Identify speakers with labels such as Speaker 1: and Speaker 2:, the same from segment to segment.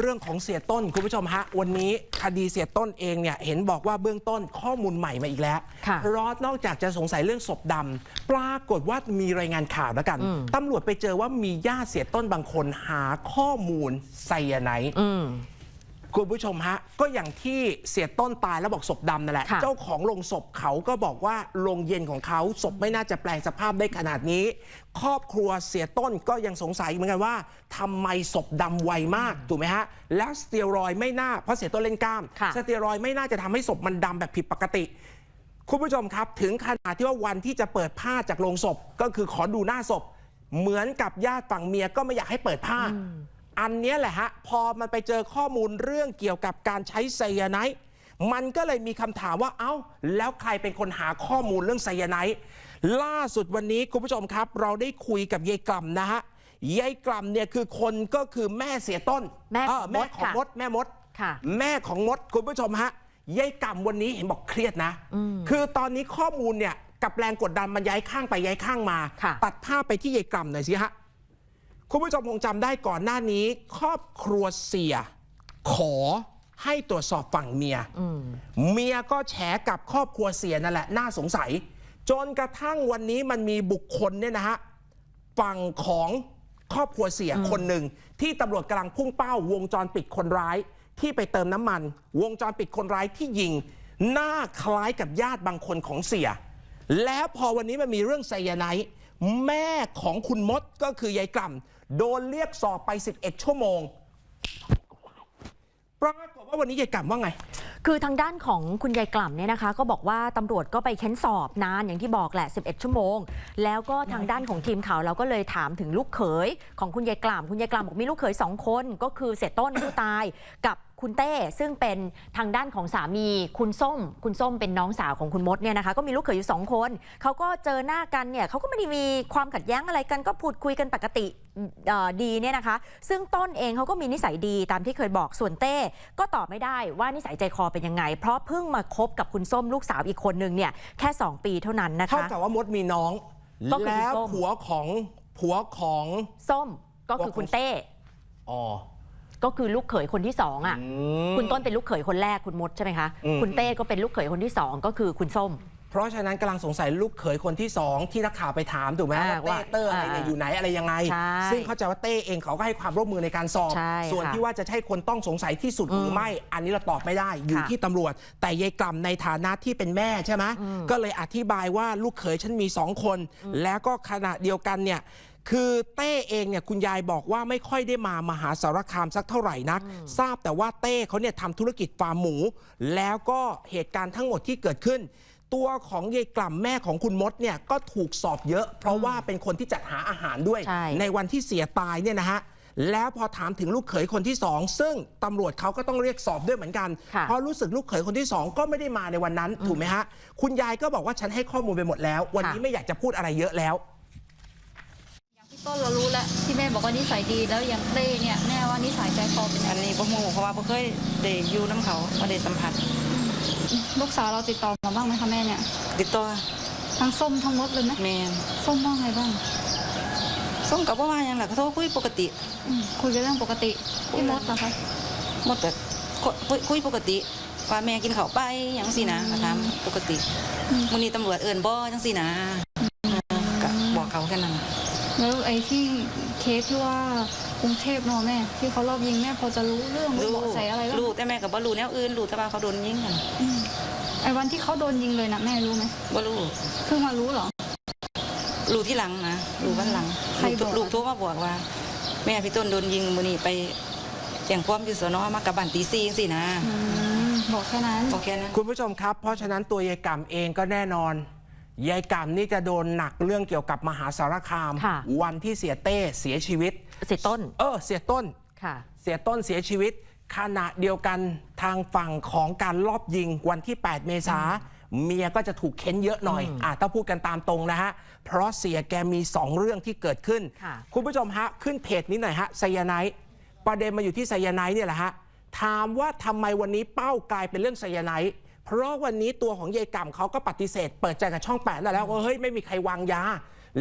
Speaker 1: เรื่องของเสียต้นคุณผู้ชมฮะ วันนี้คดีเสียต้นเองเนี่ยเห็นบอกว่าเบื้องต้นข้อมูลใหม่มาอีกแล้ว
Speaker 2: ค่ะ
Speaker 1: เพราะนอกจากจะสงสัยเรื่องศพดำปรากฏว่ามีรายงานข่าวแล้วกันตำรวจไปเจอว่ามีญาติเสียต้นบางคนหาข้อมูลไซยาไนด์
Speaker 2: อืม
Speaker 1: คุณผู้ชมฮะ ก็อย่างที่เสียต้นตายแล้วบอกศพดำนั่นแหละ
Speaker 2: ค่ะ
Speaker 1: เจ้าของโรงศพเขาก็บอกว่าโรงเย็นของเขาศพไม่น่าจะแปลงสภาพได้ขนาดนี้ ครอบครัวเสียต้นก็ยังสงสัยเหมือนกันว่าทำไมศพดำไวมากถูกไหมฮะ แล้วสเตียรอยด์ไม่น่าเพราะเสียต้นเล่นกล้าม
Speaker 2: ค่ะ
Speaker 1: สเตียรอยด์ไม่น่าจะทำให้ศพมันดำแบบผิดปกติคุณผู้ชมครับ ถึงขนาดที่ว่าวันที่จะเปิดผ้าจากโรงศพ ก็คือขอดูหน้าศพ เหมือนกับญาติฝั่งเมียก็ไม่อยากให้เปิดผ้า อันเนี้ยแหละฮะ พอมันไปเจอข้อมูลเรื่องเกี่ยวกับการใช้ไซยาไนด์มันก็เลยมีคำถามว่าเอ้า แล้วใครเป็นคนหาข้อมูลเรื่องไซยาไนด์ล่าสุดวันนี้คุณผู้ชมครับ เราได้คุยกับยายกล่ำนะฮะยายกล่ำเนี่ยคือคนก็คือแม่เสียต้น
Speaker 2: แม่ของ
Speaker 1: เแม่ของ
Speaker 2: มดค่ะ
Speaker 1: มด แม่มด
Speaker 2: ค่ะ
Speaker 1: แม่ของมดคุณผู้ชมฮะยายกำวันนี้เห็นบอกเครียดนะ คือตอนนี้ข้อมูลเนี่ยกับแรงกดดันมันย้ายข้างไปย้ายข้างมา
Speaker 2: ค่ะ
Speaker 1: ตัดภาพไปที่ยายกำหน่อยสิฮะ คุณผู้ชมคงจำได้ก่อนหน้านี้ ครอบครัวเสีย ขอให้ตรวจสอบฝั่งเมียเมียก็แฉกับครอบครัวเสียนั่นแหละ น่าสงสัย จนกระทั่งวันนี้มันมีบุคคลเนี่ยนะฮะฝั่งของครอบครัวเสียคนหนึ่ง ที่ตำรวจกำลังพุ่งเป้าวงจรปิดคนร้าย ที่ไปเติมน้ำมัน วงจรปิดคนร้ายที่ยิง หน้าคล้ายกับญาติบางคนของเสีย แล้วพอวันนี้มันมีเรื่องไซยาไนด์แม่ของคุณมดก็คือยายกล่ำ โดนเรียกสอบไป 11 ชั่วโมงปรากฏว่าวันนี้ยายกล่ำว่าไง
Speaker 2: คือทางด้านของคุณยายกล่ำเนี่ยนะคะ ก็บอกว่าตำรวจก็ไปเค้นสอบนานอย่างที่บอกแหละ 11 ชั่วโมง แล้วก็ทางด้านของทีมข่าวเราก็เลยถามถึงลูกเขยของคุณยายกล่ำคุณยายกล่ำบอกมีลูกเขยสองคนก็คือเสียต้นผู้ตายกับ คุณเต้ซึ่งเป็นทางด้านของสามี คุณส้ม คุณส้มเป็นน้องสาวของคุณมดเนี่ยนะคะ ก็มีลูกเขยอยู่สองคนเขาก็เจอหน้ากันเนี่ยเขาก็ไม่ได้มีความขัดแย้งอะไรกันก็พูดคุยกันปกติเอ่อดีเนี่ยนะคะ ซึ่งต้นเองเขาก็มีนิสัยดีตามที่เคยบอกส่วนเต้ก็ตอบไม่ได้ว่านิสัยใจคอเป็นยังไง เพราะเพิ่งมาคบกับคุณส้มลูกสาวอีกคนนึงเนี่ยแค่ 2 ปีเท่านั้นนะ
Speaker 1: เท่า
Speaker 2: คะ
Speaker 1: กับว่ามดมีน้อง
Speaker 2: ก็คือ
Speaker 1: แล้ว
Speaker 2: ส้ม
Speaker 1: ผัวของผัวของ
Speaker 2: ส้มก็คือคุณเต้
Speaker 1: อ๋อ
Speaker 2: ก็คือลูกเขยคนที่สองอะ
Speaker 1: ม
Speaker 2: คุณต้นเป็นลูกเขยคนแรกคุณมดใช่ไหมคะ
Speaker 1: อืม
Speaker 2: คุณเต้ก็เป็นลูกเขยคนที่สองก็คือคุณส้ม
Speaker 1: เพราะฉะนั้นกำลังสงสัยลูกเขยคนที่สองที่นักข่าวไปถามถูกไหม
Speaker 2: อ่า
Speaker 1: ว่าเต้
Speaker 2: ว่า
Speaker 1: เตอร์อะไรเนี่ย
Speaker 2: อ่า
Speaker 1: อยู่ไหนอะไรยังไง
Speaker 2: ใช่
Speaker 1: ซึ่งเข้าใจว่าเต้เองเขาก็ให้ความร่วมมือในการสอบ
Speaker 2: ใช่
Speaker 1: ส่วน
Speaker 2: ค่ะ
Speaker 1: ที่ว่าจะใช่คนต้องสงสัยที่สุดหรือไม่ อันนี้เราตอบไม่ได้อยู่
Speaker 2: ค่ะ
Speaker 1: ที่ตำรวจ แต่ยายกล่ำในฐานะที่เป็นแม่ใช่ไหมก็เลยอธิบายว่าลูกเขยฉันมีสองคน แล้วก็ขณะเดียวกันเนี่ย คือเต้เองเนี่ยคุณยายบอกว่าไม่ค่อยได้มามหาสารคามสักเท่าไหร่นัก ทราบแต่ว่าเต้เขาเนี่ยทำธุรกิจฟาร์มหมู แล้วก็เหตุการณ์ทั้งหมดที่เกิดขึ้น ตัวของยายกล่ำแม่ของคุณมดเนี่ยก็ถูกสอบเยอะ เพราะว่าเป็นคนที่จัดหาอาหารด้วย
Speaker 2: ใช่
Speaker 1: วันที่เสียตายเนี่ยนะฮะแล้วพอถามถึงลูกเขยคนที่สองซึ่งตำรวจเขาก็ต้องเรียกสอบด้วยเหมือนกัน
Speaker 2: ค่ะ
Speaker 1: เพราะรู้สึกลูกเขยคนที่สองก็ไม่ได้มาในวันนั้นถูกไหมฮะคุณยายก็บอกว่าฉันให้ข้อมูลไปหมดแล้ว วันนี้
Speaker 2: ค่ะ
Speaker 1: ไม่อยากจะพูดอะไรเยอะแล้ว
Speaker 3: อย่างพี่ต้นเรารู้แล้วที่แม่บอกว่านิสัยดีแล้วอย่างเต้เนี่ยแม่ว่านิสัยใจคอเป็นยั
Speaker 4: อั
Speaker 3: ง
Speaker 4: น
Speaker 3: ไง
Speaker 4: นี้บ่ฮู้เพราะว่าบ่เคยได้อยู่น้ำเขาบ่ได้สัมผัส
Speaker 3: ลูกสาวเราติดต่อมาบ้างไหมคะแม่เนี่ย
Speaker 4: ติดต่อ
Speaker 3: ทั้งส้มทั้งมดเลยไหม
Speaker 4: แม่น
Speaker 3: ส้มว่าไงบ้าง
Speaker 4: ส่งกับบ่ว่าหยังล่ะก็โทรคุยปกติ
Speaker 3: อืมคุยกันเรื่องปกติพี่มดนะคะ
Speaker 4: หมดแต่คุยคุยปกติ ว่าแม่กินข้าวไปหยังสินะก็ถามปกติมื้อนี้ตำรวจเอิ้นบ่จังสินะเออก็บอกเขาแค่นั้นล่ะ
Speaker 3: แล้วไอ้ที่เคสที่ว่ากรุงเทพเนาะแม่ ที่เขารอบยิงแม่พอจะรู้เรื่องรู้เบาะแสอะไรบ้าง
Speaker 4: รู้แต่แม่ก็บ่รู้แนวอื่นรู้แต่ว่าเขาโดนยิงกัน
Speaker 3: อืมไอ้วันที่เขาโดนยิงเลยนะแม่รู้ไหม
Speaker 4: บ่รู้
Speaker 3: เพิ่งมารู้เหรอ
Speaker 4: รู้ที่หลังนะรู้วันหลัง
Speaker 3: ใครบอก
Speaker 4: ลูกโทรมาบอกว่า แม่พี่ต้นโดนยิงมื้อนี้ไปแจ้งความอยู่สนมากลับบ้านตี4จังซี่นะ
Speaker 3: อืมบอกแค่นั้น
Speaker 4: บอกแค่นั้น
Speaker 1: คุณผู้ชมครับ เพราะฉะนั้นตัวยายกล่ำเองก็แน่นอน ยายกล่ำนี่จะโดนหนักเรื่องเกี่ยวกับมหาสารคาม
Speaker 2: ค่ะ
Speaker 1: วันที่เสียเต้เสียชีวิต
Speaker 2: เสียต้น
Speaker 1: เออ เสียต้น
Speaker 2: ค่ะ
Speaker 1: เสียต้นเสียชีวิต ขณะเดียวกันทางฝั่งของการลอบยิงวันที่ 8 เมษาเมียก็จะถูกเค้นเยอะหน่อยอะถ้าพูดกันตามตรงนะฮะ เพราะเสียแกมี 2 เรื่องที่เกิดขึ้น
Speaker 2: ค่ะ
Speaker 1: คุณผู้ชมฮะ ขึ้นเพจนี้หน่อยฮะไซยาไนท์ประเด็นมาอยู่ที่ไซยาไนท์เนี่ยแหละฮะ ถามว่าทำไมวันนี้เป้ากลายเป็นเรื่องไซยาไนท์ เพราะวันนี้ตัวของยายกล่ำเขาก็ปฏิเสธ เปิดใจกับช่องแปดนั่นแล้วว่าเฮ้ยไม่มีใครวางยา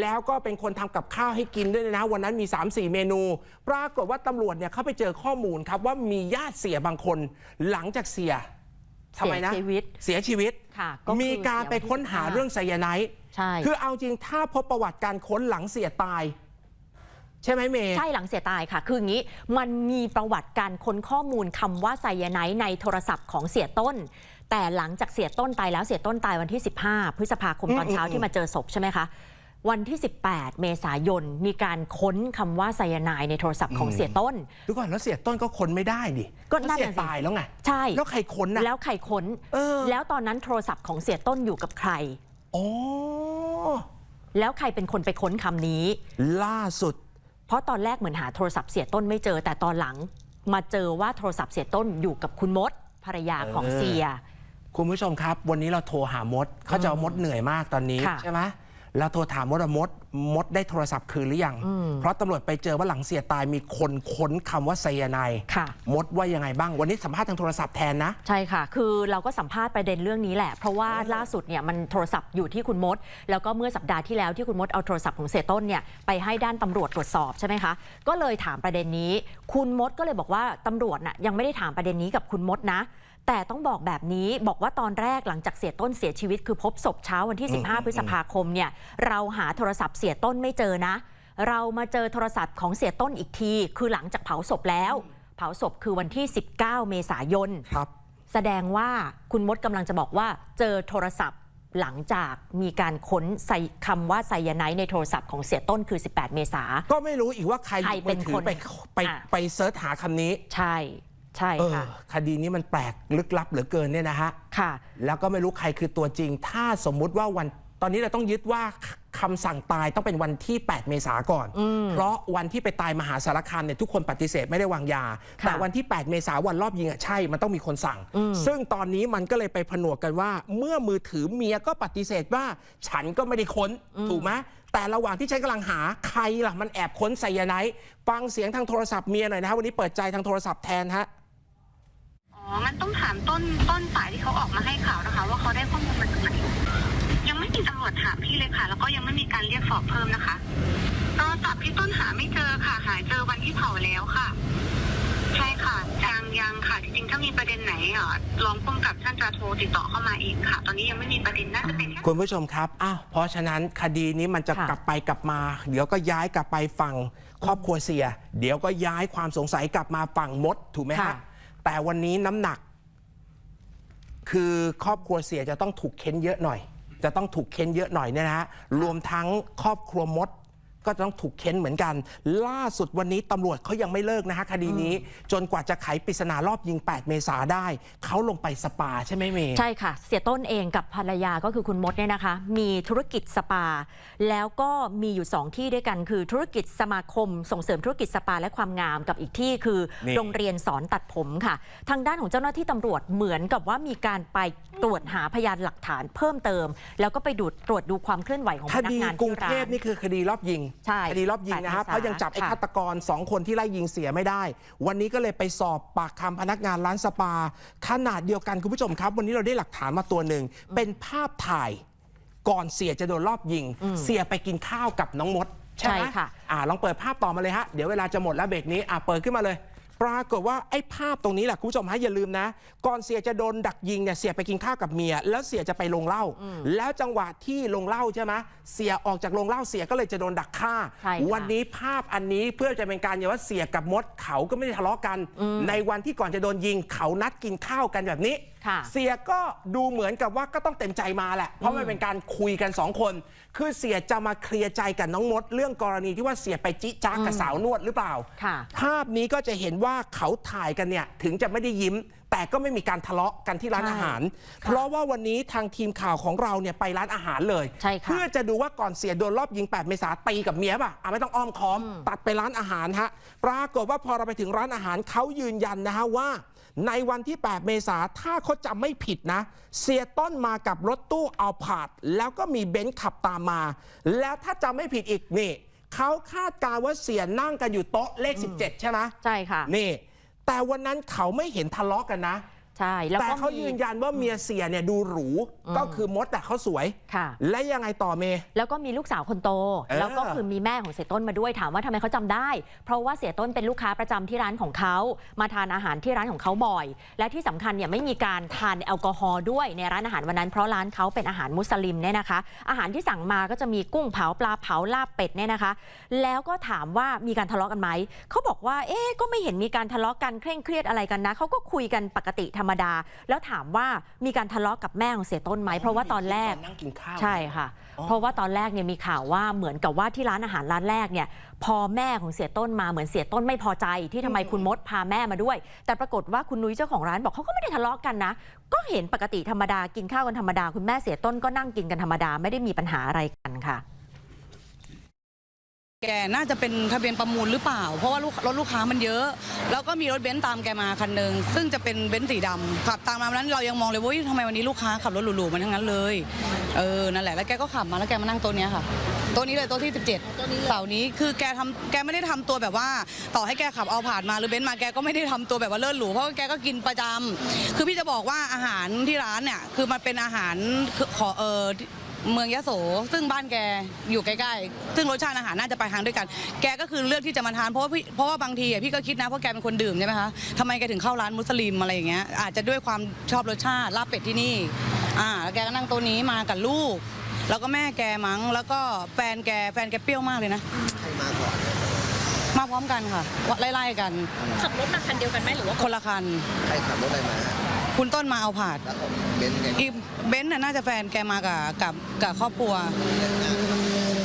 Speaker 1: แล้วก็เป็นคนทำกับข้าวให้กินด้วยนะ วันนั้นมี 3-4 เมนู ปรากฏว่าตำรวจเนี่ยเขาไปเจอข้อมูลครับว่ามีญาติเสียบางคน หลังจากเสียทำไมนะ
Speaker 2: เสียชีวิต
Speaker 1: เสียชีวิต
Speaker 2: ค่ะก็คือ
Speaker 1: มีการไปค้นหา
Speaker 2: เสียวันที่
Speaker 1: เรื่องไซยาไนด์
Speaker 2: ใช่
Speaker 1: คือเอาจริงถ้าพบประวัติการค้นหลังเสียตาย ใช่ไหมเมย์
Speaker 2: ใช่หลังเสียตายค่ะ คืออย่างนี้มันมีประวัติการค้นข้อมูลคำว่าไซยาไนด์ในโทรศัพท์ของเสียต้น แต่หลังจากเสียต้นตายแล้วเสียต้นตายวันที่ 15 พฤษภาคมตอนเช้า
Speaker 1: อืม
Speaker 2: ที่มาเจอศพใช่ไหมคะวันที่ 18 เมษายน มีการค้นคำว่าไซยาไนด์ในโทรศัพท์ของเสียต้น
Speaker 1: ดูก่อนแล้วเสียต้นก็ค้นไม่ได้ดิ
Speaker 2: ก็
Speaker 1: เพ
Speaker 2: นั่
Speaker 1: ราะ
Speaker 2: น
Speaker 1: เสีย
Speaker 2: น่ะสิ
Speaker 1: ตายแล้วไง
Speaker 2: ใช่
Speaker 1: แล้วใครค้นนะ
Speaker 2: แล้วใครค้น
Speaker 1: เออ
Speaker 2: แล้วตอนนั้นโทรศัพท์ของเสียต้นอยู่กับใคร
Speaker 1: อ๋อ
Speaker 2: แล้วใครเป็นคนไปค้นคำนี้
Speaker 1: ล่าสุด
Speaker 2: เพราะตอนแรกเหมือนหาโทรศัพท์เสียต้นไม่เจอ แต่ตอนหลังมาเจอว่าโทรศัพท์เสียต้นอยู่กับคุณมดภรรยาของ
Speaker 1: เออ
Speaker 2: เสีย
Speaker 1: คุณผู้ชมครับ วันนี้เราโทรหามดเขาจะเอามดเหนื่อยมากตอนนี้
Speaker 2: ค่ะ
Speaker 1: ใช่ไหมเราโทรถามมดว่ามด มดได้โทรศัพท์คืนหรือยัง
Speaker 2: อืม
Speaker 1: เพราะตำรวจไปเจอว่าหลังเสียตายมีคนค้นคำว่าไซยาไนด์
Speaker 2: ค่ะ
Speaker 1: มดว่ายังไงบ้าง วันนี้สัมภาษณ์ทางโทรศัพท์แทนนะ
Speaker 2: ใช่ค่ะ คือเราก็สัมภาษณ์ประเด็นเรื่องนี้แหละ เพราะว่าล่าสุดเนี่ยมันโทรศัพท์อยู่ที่คุณมด แล้วก็เมื่อสัปดาห์ที่แล้วที่คุณมดเอาโทรศัพท์ของเสียต้นเนี่ยไปให้ด้านตำรวจตรวจสอบใช่ไหมคะ ก็เลยถามประเด็นนี้ คุณมดก็เลยบอกว่าตำรวจน่ะยังไม่ได้ถามประเด็นนี้กับคุณมดนะ แต่ต้องบอกแบบนี้บอกว่าตอนแรกหลังจากเสียต้นเสียชีวิตคือพบศพเช้าวันที่
Speaker 1: อืม
Speaker 2: 15 พฤษภาคมเนี่ยเราหาโทรศัพท์เสียต้นไม่เจอนะ เรามาเจอโทรศัพท์ของเสียต้นอีกที คือหลังจากเผาศพแล้ว เผาศพคือวันที่ 19 เมษายน
Speaker 1: ครับ
Speaker 2: แสดงว่าคุณมดกำลังจะบอกว่าเจอโทรศัพท์หลังจากมีการค้นใส่คำว่าไซยาไนด์ในโทรศัพท์ของเสียต้นคือ 18 เมษา
Speaker 1: ก็ไม่รู้อีกว่าใครห
Speaker 2: ใคร
Speaker 1: ยิบ
Speaker 2: เป็
Speaker 1: มื
Speaker 2: น
Speaker 1: อถือ
Speaker 2: คน
Speaker 1: ไปไป
Speaker 2: อะ
Speaker 1: ไปเซิร์ชหาคำนี้
Speaker 2: ใช่ ใช่
Speaker 1: เออ
Speaker 2: ค่ะ
Speaker 1: คดีนี้มันแปลกลึกลับเหลือเกินเนี่ยนะฮะ
Speaker 2: ค่ะ
Speaker 1: แล้วก็ไม่รู้ใครคือตัวจริง ถ้าสมมุติว่าวันตอนนี้เราต้องยึดว่าคำสั่งตายต้องเป็นวันที่ 8 เมษาก่อน เพราะวันที่ไปตายมหาสารคามเนี่ยทุกคนปฏิเสธไม่ได้วางยา
Speaker 2: ค่ะ
Speaker 1: แต่วันที่ 8 เมษาวันรอบยิงอะใช่ มันต้องมีคนสั่งซึ่งตอนนี้มันก็เลยไปผนวกกันว่า เมื่อมือถือเมียก็ปฏิเสธว่า ฉันก็ไม่ได้ค้นถูกไหมแต่ระหว่างที่ฉันกำลังหาใครล่ะมันแอบค้นไซยาไนด์ฟังเสียงทางโทรศัพท์เมียหน่อยนะฮะวันนี้เปิดใจทางโทรศัพท์แทนฮะ
Speaker 5: อ๋อ มันต้องถามต้นต้นสายที่เขาออกมาให้ข่าวนะคะ ว่าเขาได้ข้อมูลมาจากไหนยังไม่มีตำรวจถามพี่เลยค่ะ แล้วก็ยังไม่มีการเรียกสอบเพิ่มนะคะโทรศัพท์ที่ต้นหาไม่เจอค่ะ หายเจอวันที่เผาแล้วค่ะ ใช่ค่ะยังยังค่ะ จริงๆถ้ามีประเด็นไหนอะรองผู้กำกับท่านจะโทรติดต่อเข้ามาเองค่ะ ตอนนี้ยังไม่มีประเด็นน่าจะเป็นแค่
Speaker 1: คุณผู้ชมครับ อ้าว เพราะฉะนั้นคดีนี้มันจะ
Speaker 2: ค่ะ
Speaker 1: กลับไปกลับมา เดี๋ยวก็ย้ายกลับไปฝั่งครอบครัวเสีย เดี๋ยวก็ย้ายความสงสัยกลับมาฝั่งมด ถูกไหม
Speaker 2: ค่ะ
Speaker 1: ฮะ แต่วันนี้น้ำหนัก คือครอบครัวเสียจะต้องถูกเค้นเยอะหน่อย จะต้องถูกเค้นเยอะหน่อยเนี่ยนะฮะรวมทั้งครอบครัวมด ก็ต้องถูกเค้นเหมือนกัน ล่าสุดวันนี้ตำรวจเขายังไม่เลิกนะฮะคดีนี้ จนกว่าจะไขปริศนารอบยิง 8 เมษาได้ เขาลงไปสปาใช่ไหมเมย์
Speaker 2: ใช่ค่ะ เสียต้นเองกับภรรยาก็คือคุณมดเนี่ยนะคะ มีธุรกิจสปา แล้วก็มีอยู่ 2 ที่ด้วยกัน คือธุรกิจสมาคม ส่งเสริมธุรกิจสปาและความงามกับอีกที่คือ
Speaker 1: นี่
Speaker 2: โรงเรียนสอนตัดผมค่ะ ทางด้านของเจ้าหน้าที่ตำรวจเหมือนกับว่ามีการไปตรวจหาพยานหลักฐานเพิ่มเติม แล้วก็ไปดูตรวจดูความเคลื่อนไหวของ
Speaker 1: ค
Speaker 2: พนัก
Speaker 1: ดี
Speaker 2: งาน
Speaker 1: กรุ
Speaker 2: ที่
Speaker 1: ง
Speaker 2: ร้า
Speaker 1: เทพ
Speaker 2: น
Speaker 1: นี่คือคดีรอบยิง
Speaker 2: ใช่
Speaker 1: คดีรอบยิงนะครับ
Speaker 2: แปดเมษา
Speaker 1: เพราะยังจับไอ้
Speaker 2: ค่ะ
Speaker 1: ฆาตกรสองคนที่ไล่ยิงเสียไม่ได้ วันนี้ก็เลยไปสอบปากคำพนักงานร้านสปา ขนาดเดียวกันคุณผู้ชมครับ วันนี้เราได้หลักฐานมาตัวหนึ่งเป็นภาพถ่าย ก่อนเสียจะโดนรอบยิง เสียไปกินข้าวกับน้องมด ใช่ไหม
Speaker 2: ใช่ค่ะ
Speaker 1: อ่าลองเปิดภาพต่อมาเลยฮะ เดี๋ยวเวลาจะหมดแล้วเบรกนี้อ่าเปิดขึ้นมาเลย ปรากฏว่าไอ้ภาพตรงนี้แหละคุณผู้ชมฮะอย่าลืมนะ ก่อนเสียจะโดนดักยิงเนี่ยเสียไปกินข้าวกับเมีย แล้วเสียจะไปลงเหล้าแล้วจังหวะที่ลงเหล้าใช่ไหมเสียออกจากลงเหล้าเสียก็เลยจะโดนดักฆ่า
Speaker 2: ใช่ค่ะ
Speaker 1: วันนี้ภาพอันนี้เพื่อจะเป็นการยืนยันว่าเสียกับมดเขาก็ไม่ได้ทะเลาะกัน ในวันที่ก่อนจะโดนยิงเขานัดกินข้าวกันแบบนี้
Speaker 2: ค่ะ
Speaker 1: เสียก็ดูเหมือนกับว่าก็ต้องเต็มใจมาแหละ เพราะมันเป็นการคุยกันสองคน คือเสียจะมาเคลียร์ใจกับน้องมด เรื่องกรณีที่ว่าเสียไปจิจ้ากับสาวนวดหรือเปล่า
Speaker 2: ค่ะ
Speaker 1: ภาพนี้ก็จะเห็นว่าเขาถ่ายกันเนี่ยถึงจะไม่ได้ยิ้ม แต่ก็ไม่มีการทะเลาะกันที่ร้าน
Speaker 2: ใช่
Speaker 1: อาหาร
Speaker 2: ค่ะ
Speaker 1: เพราะว่าวันนี้ทางทีมข่าวของเราเนี่ยไปร้านอาหารเลย
Speaker 2: ใช่ค่ะ
Speaker 1: เพื่อจะดูว่าก่อนเสียโดนรอบยิง 8 เมษาตีกับเมียป่ะอะไม่ต้องอ้อมค้อม ตัดไปร้านอาหารฮะ ปรากฏว่าพอเราไปถึงร้านอาหารเขายืนยันนะฮะว่า ในวันที่ 8 เมษาถ้าเขาจำไม่ผิดนะ เสียต้นมากับรถตู้เอาผาด แล้วก็มีเบนซ์ขับตามมา แล้วถ้าจำไม่ผิดอีกนี่เขาคาดการณ์ว่าเสียนั่งกันอยู่โต๊ะเลข 17 ใช่ไหม
Speaker 2: ใช่ค่ะ
Speaker 1: นี่ แต่วันนั้นเขาไม่เห็นทะเลาะกันนะ
Speaker 2: ใช่แล้ว
Speaker 1: แต่
Speaker 2: ก็
Speaker 1: เขา
Speaker 2: มี
Speaker 1: ยืนยันว่าเมียเสียเนี่ยดูหรูก็คือมดแต่เขาสวย
Speaker 2: ค่ะ
Speaker 1: และยังไงต่อเมย์
Speaker 2: แล้วก็มีลูกสาวคนโต
Speaker 1: เออ
Speaker 2: แล้วก็คือมีแม่ของเสียต้นมาด้วยถามว่าทำไมเขาจำได้ เพราะว่าเสียต้นเป็นลูกค้าประจำที่ร้านของเขามาทานอาหารที่ร้านของเขาบ่อย และที่สำคัญเนี่ยไม่มีการทานแอลกอฮอล์ด้วยในร้านอาหารวันนั้นเพราะร้านเขาเป็นอาหารมุสลิมเนี่ยนะคะ อาหารที่สั่งมาก็จะมีกุ้งเผาปลาเผาลาบเป็ดเนี่ยนะคะ แล้วก็ถามว่ามีการทะเลาะกันไหมเขาบอกว่าเอ๊ะก็ไม่เห็นมีการทะเลาะกันเคร่งเครียดอะไรกันนะเขาก็คุยกันปกติธรรมดา แล้วถามว่ามีการทะเลาะกับแม่ของเสียต้นไหมเพราะว่าตอนแรก
Speaker 1: นั่งกินข้าว
Speaker 2: ใช่ค่ะ
Speaker 1: อ๋อ
Speaker 2: เพราะว่าตอนแรกเนี่ยมีข่าวว่าเหมือนกับว่าที่ร้านอาหารร้านแรกเนี่ยพอแม่ของเสียต้นมาเหมือนเสียต้นไม่พอใจที่ทำไมคุณมดพาแม่มาด้วย แต่ปรากฏว่าคุณนุ้ยเจ้าของร้านบอกเขาก็ไม่ได้ทะเลาะกันนะ ก็เห็นปกติธรรมดากินข้าวกันธรรมดา คุณแม่เสียต้นก็นั่งกินกันธรรมดาไม่ได้มีปัญหาอะไรกันค่ะ
Speaker 6: แกน่าจะเป็นทะเบียนประมูลหรือเปล่า เพราะว่าลูกรถลูกค้ามันเยอะ แล้วก็มีรถเบนซ์ตามแกมาคันหนึ่งซึ่งจะเป็นเบนซ์สีดำขับตามมาวันนั้นเรายังมองเลยว่าอุ๊ยทำไมวันนี้ลูกค้าขับรถหรูๆมาทั้งนั้นเลยเออนั่นแหละแล้วแกก็ขับมาแล้วแกมานั่งโต๊ะเนี้ยค่ะโต๊ะนี้เลยโต๊ะที่ 17เสาร์นี้คือแกทำแกไม่ได้ทำตัวแบบว่า ต่อให้แกขับเอาผ่านมาหรือเบนซ์มาแกก็ไม่ได้ทำตัวแบบว่าเลิศหรูเพราะว่าแกก็กินประจำคือพี่จะบอกว่าอาหารที่ร้านเนี่ยคือมันเป็นอาหารขอเออ เมืองยะโส ซึ่งบ้านแกอยู่ใกล้ๆ ซึ่งรสชาติอาหารน่าจะไปทางด้วยกัน แกก็คือเลือกที่จะมาทานเพราะว่าพี่เพราะว่าบางทีอะพี่ก็คิดนะเพราะแกเป็นคนดื่มใช่ไหมคะทำไมแกถึงเข้าร้านมุสลิมอะไรอย่างเงี้ยอาจจะด้วยความชอบรสชาติลาบเป็ดที่นี่อ่าแล้วแกก็นั่งโต๊ะนี้มากับลูก แล้วก็แม่แกมั้งแล้วก็แฟนแกแฟนแกเปรี้ยวมากเลยนะ
Speaker 7: มาก่อน
Speaker 6: มาพร้อมกันค่ะไล่ๆกัน
Speaker 2: ขับรถมาคันเดียวกันไหมหรือว่า
Speaker 6: คนละคัน
Speaker 7: ใครขับรถอะไรมา
Speaker 6: คุณต้นมาเอาผาด
Speaker 7: แล้วของเบนซ์ไง
Speaker 6: อีเบนซ์น่ะน่าจะแฟนแกมากับกับกับครอบครัว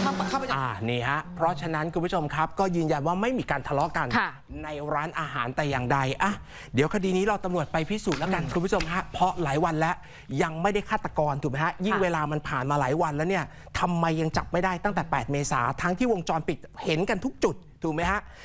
Speaker 6: เข้าเข้าไป
Speaker 1: อ่านี่ฮะ เพราะฉะนั้นคุณผู้ชมครับ ก็ยืนยันว่าไม่มีการทะเลาะกัน
Speaker 2: ค่ะ
Speaker 1: ในร้านอาหารแต่อย่างใดอะเดี๋ยวคดีนี้เราตำรวจไปพิสูจน์แล้วกันคุณผู้ชมฮะเพราะหลายวันแล้วยังไม่ได้ฆาตกรถูกไหมฮะยิ่ง
Speaker 2: ค่ะ
Speaker 1: เวลามันผ่านมาหลายวันแล้วเนี่ยทำไมยังจับไม่ได้ตั้งแต่ 8 เมษาทั้งที่วงจรปิดเห็นกันทุกจุดถูกไหมฮะ